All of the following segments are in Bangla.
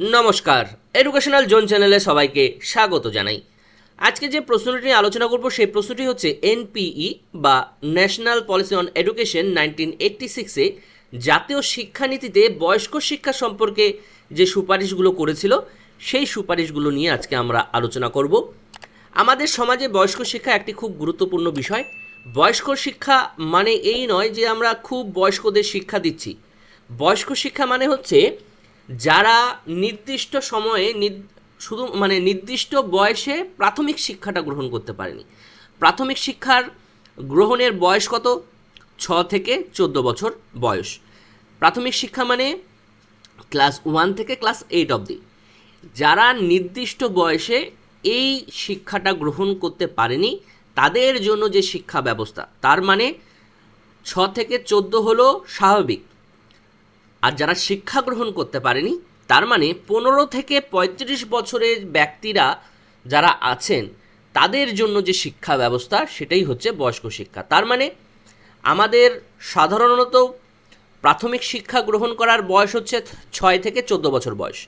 নমস্কার। এডুকেশনাল জোন চ্যানেলে সবাইকে স্বাগত জানাই। আজকে যে প্রশ্নটি নিয়ে আলোচনা করব, সেই প্রশ্নটি হচ্ছে এনপিই বা national policy on education nineteen eighty সিক্সে জাতীয় শিক্ষানীতিতে বয়স্ক শিক্ষা সম্পর্কে যে সুপারিশগুলো করেছিল, সেই সুপারিশগুলো নিয়ে আজকে আমরা আলোচনা করব। আমাদের সমাজে বয়স্ক শিক্ষা একটি খুব গুরুত্বপূর্ণ বিষয়। বয়স্ক শিক্ষা মানে এই নয় যে আমরা খুব বয়স্কদের শিক্ষা দিচ্ছি। বয়স্ক শিক্ষা মানে হচ্ছে যারা নির্দিষ্ট সময়ে শুধু মানে নির্দিষ্ট বয়সে প্রাথমিক শিক্ষাটা গ্রহণ করতে পারেনি। প্রাথমিক শিক্ষার গ্রহণের বয়স কত? ছ থেকে চোদ্দ বছর বয়স। প্রাথমিক শিক্ষা মানে ক্লাস ওয়ান থেকে ক্লাস এইট অবধি। যারা নির্দিষ্ট বয়সে এই শিক্ষাটা গ্রহণ করতে পারেনি, তাদের জন্য যে শিক্ষা ব্যবস্থা, তার মানে ছ থেকে চোদ্দ হলো স্বাভাবিক। আর যারা শিক্ষা গ্রহণ করতে পারেনি, তার মানে পনেরো থেকে পঁয়ত্রিশ বছরের ব্যক্তিরা যারা আছেন, তাদের জন্য যে শিক্ষা ব্যবস্থা, সেটাই হচ্ছে বয়স্ক শিক্ষা। তার মানে আমাদের সাধারণত প্রাথমিক শিক্ষা গ্রহণ করার বয়স হচ্ছে ছয় থেকে চোদ্দ বছর বয়স।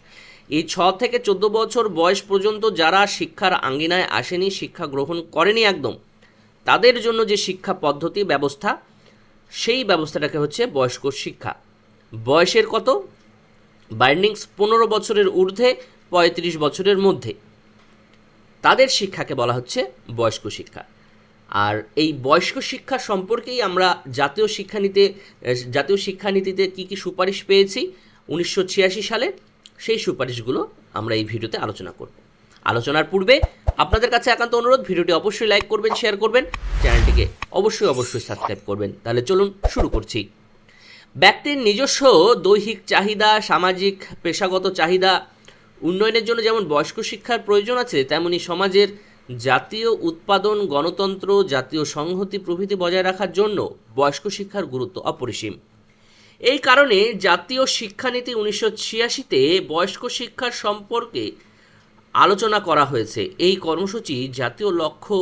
এই ছ থেকে চোদ্দ বছর বয়স পর্যন্ত যারা শিক্ষার আঙ্গিনায় আসেনি, শিক্ষা গ্রহণ করেনি একদম, তাদের জন্য যে শিক্ষা পদ্ধতি, ব্যবস্থা, সেই ব্যবস্থাটাকে হচ্ছে বয়স্ক শিক্ষা। বয়সের কত? বাইন্ডিংস পনেরো বছরের ঊর্ধ্বে, পঁয়ত্রিশ বছরের মধ্যে। তাদের শিক্ষাকে বলা হচ্ছে বয়স্ক শিক্ষা। আর এই বয়স্ক শিক্ষা সম্পর্কেই আমরা জাতীয় শিক্ষানীতিতে জাতীয় শিক্ষানীতিতে কী কী সুপারিশ পেয়েছি উনিশশো ছিয়াশি সালে, সেই সুপারিশগুলো আমরা এই ভিডিওতে আলোচনা করব। আলোচনার পূর্বে আপনাদের কাছে একান্ত অনুরোধ, ভিডিওটি অবশ্যই লাইক করবেন, শেয়ার করবেন, চ্যানেলটিকে অবশ্যই অবশ্যই সাবস্ক্রাইব করবেন। তাহলে চলুন শুরু করছি। ব্যক্তির নিজস্ব দৈহিক চাহিদা, সামাজিক, পেশাগত চাহিদা, উন্নয়নের জন্য যেমন বয়স্ক শিক্ষার প্রয়োজন আছে, তেমনি সমাজের জাতীয় উৎপাদন, গণতন্ত্র, জাতীয় সংহতি প্রভৃতি বজায় রাখার জন্য বয়স্ক শিক্ষার গুরুত্ব অপরিসীম। এই কারণে জাতীয় শিক্ষানীতি উনিশশো ছিয়াশিতে বয়স্ক শিক্ষার সম্পর্কে আলোচনা করা হয়েছে। এই কর্মসূচি জাতীয় লক্ষ্য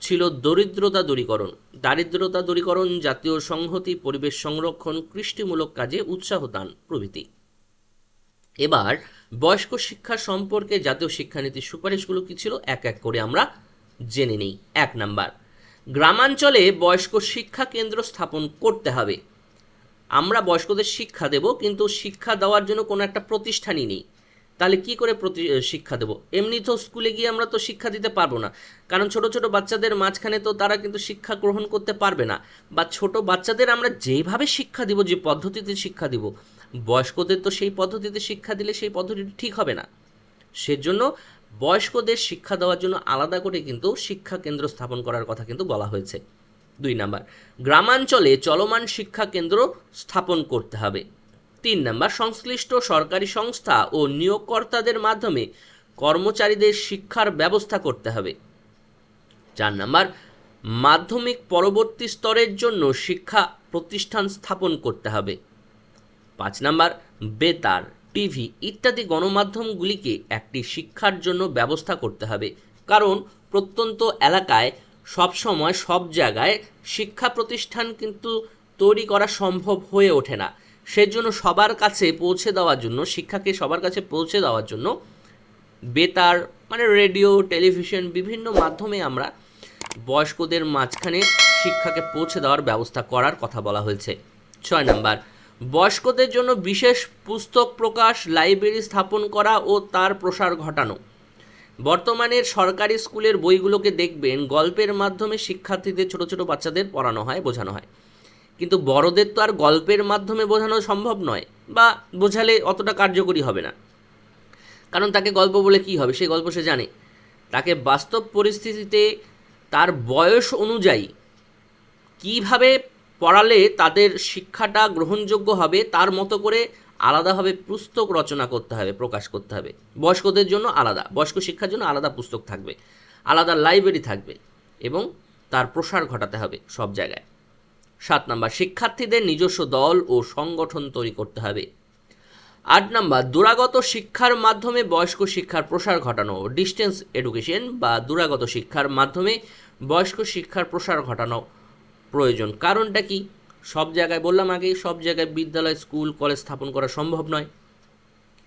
ছিল দরিদ্রতা দূরীকরণ। দারিদ্রতা দূরীকরণ, জাতীয় সংহতি, পরিবেশ সংরক্ষণ, কৃষ্টিমূলক কাজে উৎসাহ দান প্রভৃতি। এবার বয়স্ক শিক্ষা সম্পর্কে জাতীয় শিক্ষানীতির সুপারিশগুলো কী ছিল, এক এক করে আমরা জেনে নিই। এক নাম্বার, গ্রামাঞ্চলে বয়স্ক শিক্ষা কেন্দ্র স্থাপন করতে হবে। আমরা বয়স্কদের শিক্ষা দেব, কিন্তু শিক্ষা দেওয়ার জন্য কোনো একটা প্রতিষ্ঠানই নেই। তাহলে কি করে প্রতি শিক্ষা দেবো? এমনি তো স্কুলে গিয়ে আমরা তো শিক্ষা দিতে পারব না। কারণ ছোট ছোট বাচ্চাদের মাঝখানে তো তারা কিন্তু শিক্ষা গ্রহণ করতে পারবে না। বা ছোট বাচ্চাদের আমরা যেভাবে শিক্ষা দিব, যে পদ্ধতিতে শিক্ষা দিব, বয়স্কদের তো সেই পদ্ধতিতে শিক্ষা দিলে সেই পদ্ধতিটি ঠিক হবে না। সেজন্য বয়স্কদের শিক্ষা দেওয়ার জন্য আলাদা করে কিন্তু শিক্ষা কেন্দ্র স্থাপন করার কথা কিন্তু বলা হয়েছে। দুই নাম্বার, গ্রামাঞ্চলে চলমান শিক্ষা কেন্দ্র স্থাপন করতে হবে। তিন নাম্বার সংশ্লিষ্ট সরকারি সংস্থা ও নিয়োগকর্তাদের মাধ্যমে কর্মচারীদের শিক্ষার ব্যবস্থা করতে হবে। চার নাম্বার, মাধ্যমিক পরবর্তী স্তরের জন্য শিক্ষা প্রতিষ্ঠান স্থাপন করতে হবে। পাঁচ নাম্বার, বেতার, টিভি ইত্যাদি গণমাধ্যমগুলিকে একটি শিক্ষার জন্য ব্যবস্থা করতে হবে। কারণ প্রত্যন্ত এলাকায় সব সময় সব জায়গায় শিক্ষা প্রতিষ্ঠান কিন্তু তৈরি করা সম্ভব হয়ে ওঠে না। সেজন্য সবার কাছে পৌঁছে দেওয়ার জন্য, শিক্ষাকে সবার কাছে পৌঁছে দেওয়ার জন্য বেতার মানে রেডিও, টেলিভিশন, বিভিন্ন মাধ্যমে আমরা বয়স্কদের মাঝখানে শিক্ষাকে পৌঁছে দেওয়ার ব্যবস্থা করার কথা বলা হয়েছে। ছয় নাম্বার, বয়স্কদের জন্য বিশেষ পুস্তক প্রকাশ, লাইব্রেরি স্থাপন করা ও তার প্রসার ঘটানো। বর্তমানের সরকারি স্কুলের বইগুলোকে দেখবেন গল্পের মাধ্যমে শিক্ষার্থীদের, ছোট ছোট বাচ্চাদের পড়ানো হয়, বোঝানো হয়। কিন্তু বড়দের তো আর গল্পের মাধ্যমে বোঝানো সম্ভব নয়, বা বোঝালে অতটা কার্যকরী হবে না। কারণ তাকে গল্প বলে কি হবে সেই গল্প সে জানে। তাকে বাস্তব পরিস্থিতিতে তার বয়স অনুযায়ী কীভাবে পড়ালে তাদের শিক্ষাটা গ্রহণযোগ্য হবে, তার মতো করে আলাদাভাবে পুস্তক রচনা করতে হবে, প্রকাশ করতে হবে। বয়স্কদের জন্য আলাদা, বয়স্ক শিক্ষার জন্য আলাদা পুস্তক থাকবে, আলাদা লাইব্রেরি থাকবে এবং তার প্রসার ঘটাতে হবে সব জায়গায়। সাত নাম্বার, শিক্ষার্থীদের নিজস্ব দল ও সংগঠন তৈরি করতে হবে। আট নাম্বার, দূরাগত শিক্ষার মাধ্যমে বয়স্ক শিক্ষার প্রসার ঘটানো ডিস্টেন্স এডুকেশন বা দূরাগত শিক্ষার মাধ্যমে বয়স্ক শিক্ষার প্রসার ঘটানো প্রয়োজন। কারণটা কি? সব জায়গায় বললাম আগে, সব জায়গায় বিদ্যালয়, স্কুল, কলেজ স্থাপন করা সম্ভব নয়।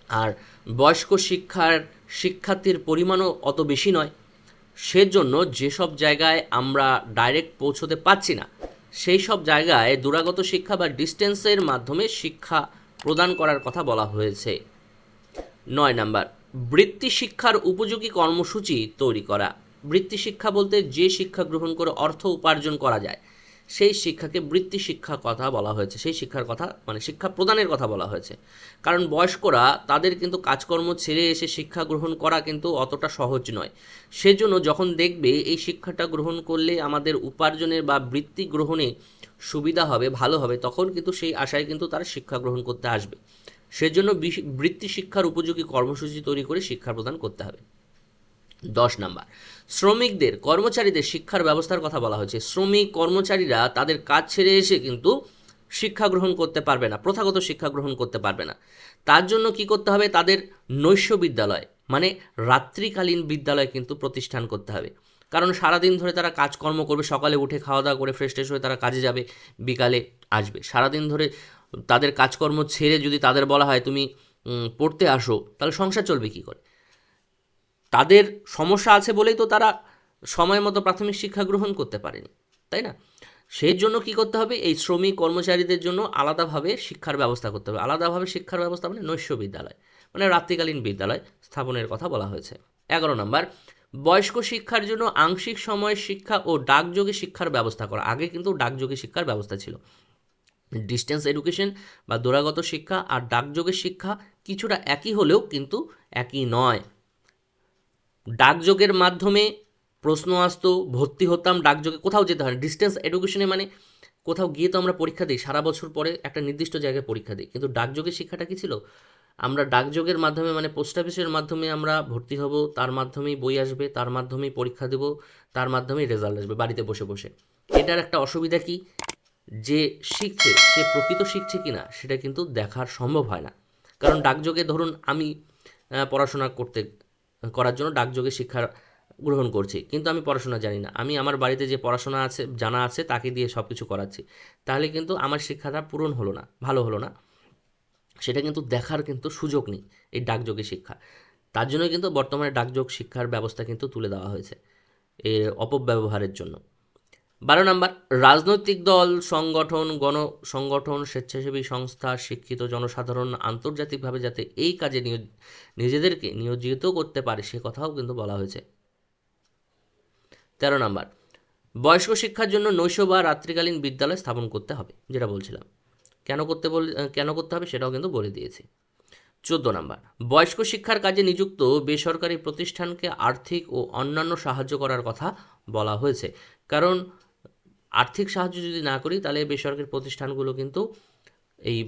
আর বয়স্ক শিক্ষার শিক্ষার্থীর পরিমাণও অত বেশি নয়। সেজন্য যেসব জায়গায় আমরা ডাইরেক্ট পৌঁছতে পারছি না সেই সব জায়গায় দূরাগত শিক্ষা বা ডিস্টেন্সের মাধ্যমে শিক্ষা প্রদান করার কথা বলা হয়েছে। নয় নাম্বার, বৃত্তি শিক্ষার উপযোগী কর্মসূচি তৈরি করা। বৃত্তি শিক্ষা বলতে যে শিক্ষা গ্রহণ করে অর্থ উপার্জন করা যায় সেই শিক্ষাকে বৃত্তি শিক্ষা কথা বলা হয়েছে। সেই শিক্ষার কথা মানে শিক্ষা প্রদানের কথা বলা হয়েছে। কারণ বয়স্করা তাদের কিন্তু কাজকর্ম ছেড়ে এসে শিক্ষা গ্রহণ করা কিন্তু অতটা সহজ নয়। সেজন্য যখন দেখবে এই শিক্ষাটা গ্রহণ করলে আমাদের উপার্জনের বা বৃত্তি গ্রহণে সুবিধা হবে, ভালো হবে, তখন কিন্তু সেই আশায় কিন্তু তারা শিক্ষা গ্রহণ করতে আসবে। সেজন্য বৃত্তি শিক্ষার উপযোগী কর্মসূচি তৈরি করে শিক্ষা প্রদান করতে হবে। দশ নাম্বার। শ্রমিকদের, কর্মচারীদের শিক্ষার ব্যবস্থার কথা বলা হয়েছে। শ্রমিক কর্মচারীরা তাদের কাজ ছেড়ে এসে কিন্তু শিক্ষা গ্রহণ করতে পারবে না, প্রথাগত শিক্ষা গ্রহণ করতে পারবে না। তার জন্য কি করতে হবে? তাদের নৈশ বিদ্যালয় মানে রাত্রিকালীন বিদ্যালয় কিন্তু প্রতিষ্ঠান করতে হবে। কারণ সারাদিন ধরে তারা কাজকর্ম করবে, সকালে উঠে খাওয়া দাওয়া করে ফ্রেশ ট্রেশ হয়ে তারা কাজে যাবে, বিকালে আসবে। সারাদিন ধরে তাদের কাজকর্ম ছেড়ে যদি তাদের বলা হয় তুমি পড়তে আসো, তাহলে সংসার চলবে কী করে? তাদের সমস্যা আছে বলেই তো তারা সময় মতো প্রাথমিক শিক্ষা গ্রহণ করতে পারেনি, তাই না? সেই জন্য কি করতে হবে? এই শ্রমিক কর্মচারীদের জন্য আলাদাভাবে শিক্ষার ব্যবস্থা করতে হবে। আলাদাভাবে শিক্ষার ব্যবস্থা মানে নৈশ বিদ্যালয় মানে রাত্রিকালীন বিদ্যালয় স্থাপনের কথা বলা হয়েছে। এগারো নম্বর, বয়স্ক শিক্ষার জন্য আংশিক সময় শিক্ষা ও ডাকযোগে শিক্ষার ব্যবস্থা করা। আগে কিন্তু ডাকযোগে শিক্ষার ব্যবস্থা ছিল। ডিস্টেন্স এডুকেশন বা দূরাগত শিক্ষা আর ডাকযোগের শিক্ষা কিছুটা একই হলেও কিন্তু একই নয়। ডাকযোগের মাধ্যমে প্রশ্ন আসতো, ভর্তি হতাম, ডাকযোগে কোথাও যেতে হয় ডিস্টেন্স এডুকেশনে মানে কোথাও গিয়ে তো আমরা পরীক্ষা দিই, সারা বছর পরে একটা নির্দিষ্ট জায়গায় পরীক্ষা দিই। কিন্তু ডাকযোগের শিক্ষাটা কী ছিল? আমরা ডাকযোগের মাধ্যমে মানে পোস্ট অফিসের মাধ্যমে আমরা ভর্তি হব, তার মাধ্যমেই বই আসবে, তার মাধ্যমেই পরীক্ষা দেব, তার মাধ্যমেই রেজাল্ট আসবে বাড়িতে বসে বসে। এটার একটা অসুবিধা কি? যে শিখছে, সে প্রকৃত শিখছে কি না সেটা কিন্তু দেখার সম্ভব হয় না। কারণ ডাকযোগে ধরুন আমি পড়াশোনা করতে করার জন্য ডাকযোগে শিক্ষা গ্রহণ করছি। কিন্তু আমি পড়াশোনা জানি না। আমি আমার বাড়িতে যে পড়াশোনা আছে, জানা আছে, তাকে দিয়ে সব কিছু করাচ্ছি। তাহলে কিন্তু আমার শিক্ষাটা পূরণ হলো না, ভালো হলো না। সেটা কিন্তু দেখার কিন্তু সুযোগ নেই এই ডাকযোগে শিক্ষা। তার জন্য কিন্তু বর্তমানে ডাকযোগ শিক্ষার ব্যবস্থা কিন্তু তুলে দেওয়া হয়েছে। এর অপব্যবহারের জন্য। বারো নম্বর, রাজনৈতিক দল, সংগঠন গণ সংগঠন স্বেচ্ছাসেবী সংস্থা, শিক্ষিত জনসাধারণ আন্তর্জাতিকভাবে যাতে এই কাজে নিজেদেরকে নিয়োজিত করতে পারে, সে কথাও কিন্তু বলা হয়েছে। তেরো নাম্বার, বয়স্ক শিক্ষার জন্য নৈশ বা রাত্রিকালীন বিদ্যালয় স্থাপন করতে হবে, যেটা বলছিলাম। কেন করতে বল, কেন করতে হবে সেটাও কিন্তু বলে দিয়েছি। চোদ্দ নম্বর, বয়স্ক শিক্ষার কাজে নিযুক্ত বেসরকারি প্রতিষ্ঠানকে আর্থিক ও অন্যান্য সাহায্য করার কথা বলা হয়েছে, কারণ আর্থিক সাহায্য যদি না করি, তাহলে বেসরকারি প্রতিষ্ঠানগুলো কিন্তু এই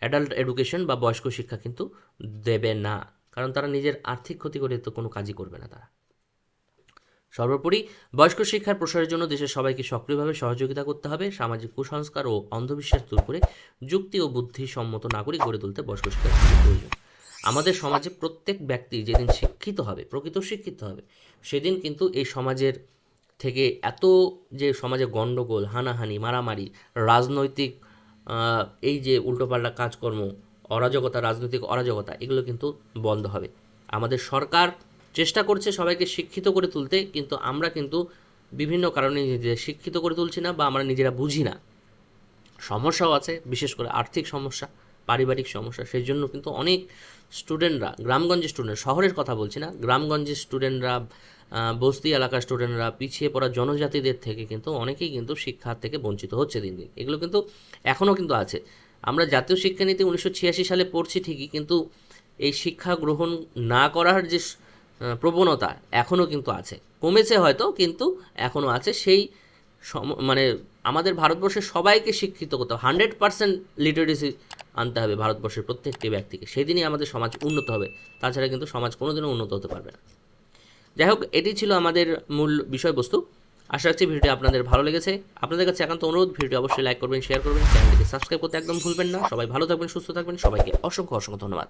অ্যাডাল্ট এডুকেশন বা বয়স্ক শিক্ষা কিন্তু দেবে না। কারণ তারা নিজের আর্থিক ক্ষতি করে তো কোনো কাজই করবে না তারা। সর্বোপরি বয়স্ক শিক্ষার প্রসারের জন্য দেশের সবাইকে সক্রিয়ভাবে সহযোগিতা করতে হবে, সামাজিক কুসংস্কার ও অন্ধবিশ্বাস দূর করে যুক্তি ও বুদ্ধি বুদ্ধিসম্মত নাগরিক গড়ে তুলতে বয়স্ক শিক্ষার প্রয়োজন। আমাদের সমাজে প্রত্যেক ব্যক্তি যেদিন শিক্ষিত হবে, প্রকৃত শিক্ষিত হবে, সেদিন কিন্তু এই সমাজের থেকে এত যে সমাজে গণ্ডগোল হানাহানি, মারামারি, রাজনৈতিক এই যে উল্টোপাল্টা কাজকর্ম, অরাজকতা, রাজনৈতিক অরাজকতা, এগুলো কিন্তু বন্ধ হবে। আমাদের সরকার চেষ্টা করছে সবাইকে শিক্ষিত করে তুলতে, কিন্তু আমরা কিন্তু বিভিন্ন কারণে নিজেদের শিক্ষিত করে তুলছি না বা আমরা নিজেরা বুঝি না। সমস্যাও আছে, বিশেষ করে আর্থিক সমস্যা। পারিবারিক সমস্যা সেই জন্য কিন্তু অনেক স্টুডেন্টরা গ্রামগঞ্জের স্টুডেন্ট শহরের কথা বলছি না, গ্রামগঞ্জের স্টুডেন্টরা বস্তি এলাকার স্টুডেন্টরা পিছিয়ে পড়া জনজাতিদের থেকে কিন্তু অনেকেই কিন্তু শিক্ষার থেকে বঞ্চিত হচ্ছে দিন দিন। এগুলো কিন্তু এখনও কিন্তু আছে। আমরা জাতীয় শিক্ষানীতি উনিশশো ছিয়াশি সালে পড়ছি ঠিকই, কিন্তু এই শিক্ষা গ্রহণ না করার যে প্রবণতা এখনও কিন্তু আছে। কমেছে হয়তো, কিন্তু এখনও আছে। সেই সম- মানে আমাদের ভারতবর্ষের সবাইকে শিক্ষিত করতে হবে। হান্ড্রেড পার্সেন্ট লিটারেসি আনতে হবে ভারতবর্ষের প্রত্যেকটি ব্যক্তিকে। সেদিনই আমাদের সমাজ উন্নত হবে। তাছাড়া কিন্তু সমাজ কোনোদিনও উন্নত হতে পারবে না। যাই হোক, এটি ছিল আমাদের মূল বিষয়বস্তু। আশা রাখছি ভিডিওটি আপনাদের ভালো লেগেছে। আপনাদের কাছে একান্ত অনুরোধ, ভিডিওটি অবশ্যই লাইক করবেন শেয়ার করবেন, চ্যানেলটিকে সাবস্ক্রাইব করতে একদম ভুলবেন না। সবাই ভালো থাকবেন, সুস্থ থাকবেন। সবাইকে অসংখ্য অসংখ্য ধন্যবাদ।